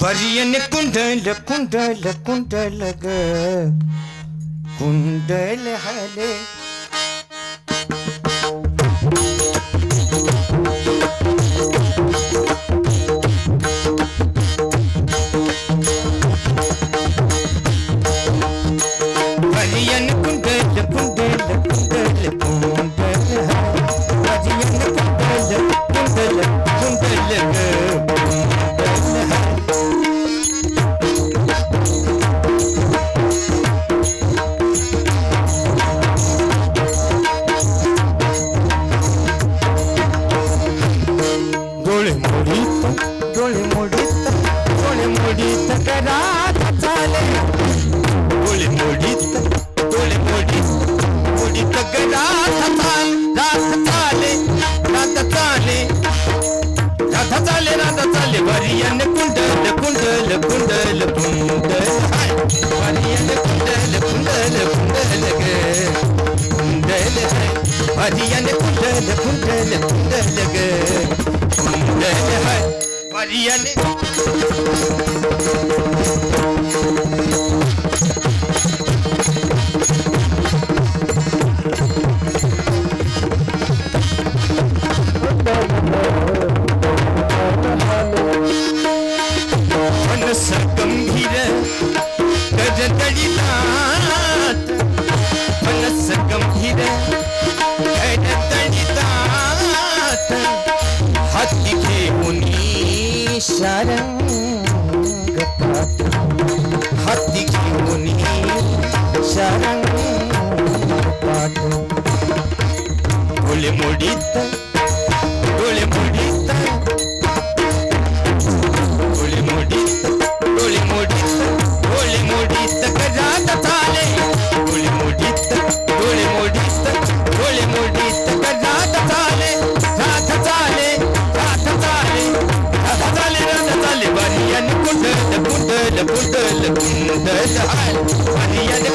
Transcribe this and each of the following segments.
பரியன் குண்டல குண்டல குண்டலக. குண்டல ஹலே. குண்டல குண்டல குண்டலக. குண்டல வரியனே sharang hati kiuni sharang patu gule mudita gule mudita gule mudita அடியது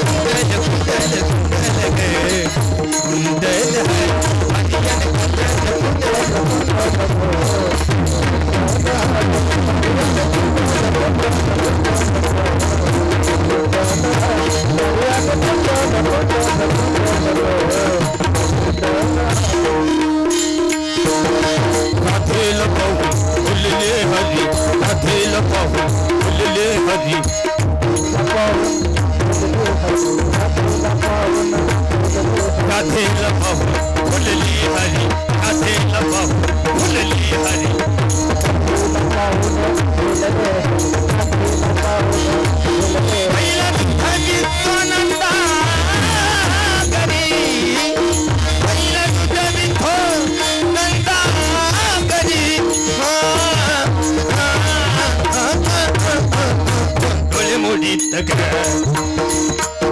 முடித்துக்க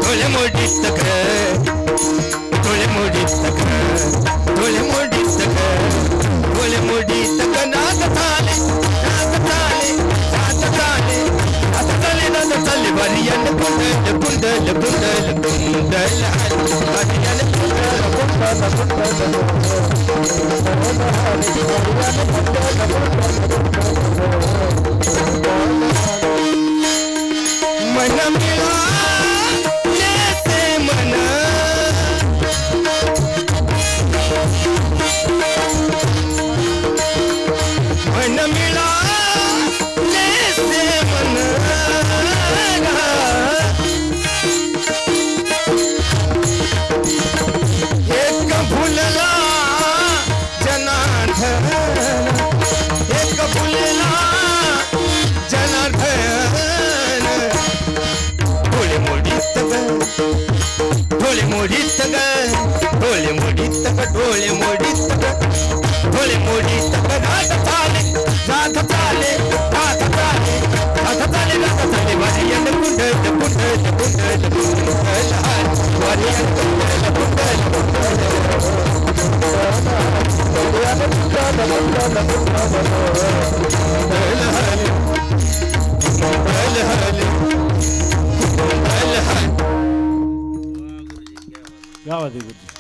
தொலை முடித்துக்க தொலை முடித்துக்க தொலை முடித்துக்க தொலை முடித்துக்க நாத தாலே நாத தாலே நாத தாலே நாத தாலே நாத தாலே வரியன் குண்டல் குண்டல் குண்டல் குண்டல். வரியன் குண்டல் குண்டல் குண்டல் குண்டல். मोडीत ग डोळे मोडीत ग डोळे मोडीत ग रात चाले रात चाले रात चाले रात चाले रात चाले वरियन कुंडल कुंडल कुंडल कुंडल हाय वरियन कुंडल कुंडल कुंडल हाय कुंडल हाय कुंडल हाय गावात आहे गुरुजी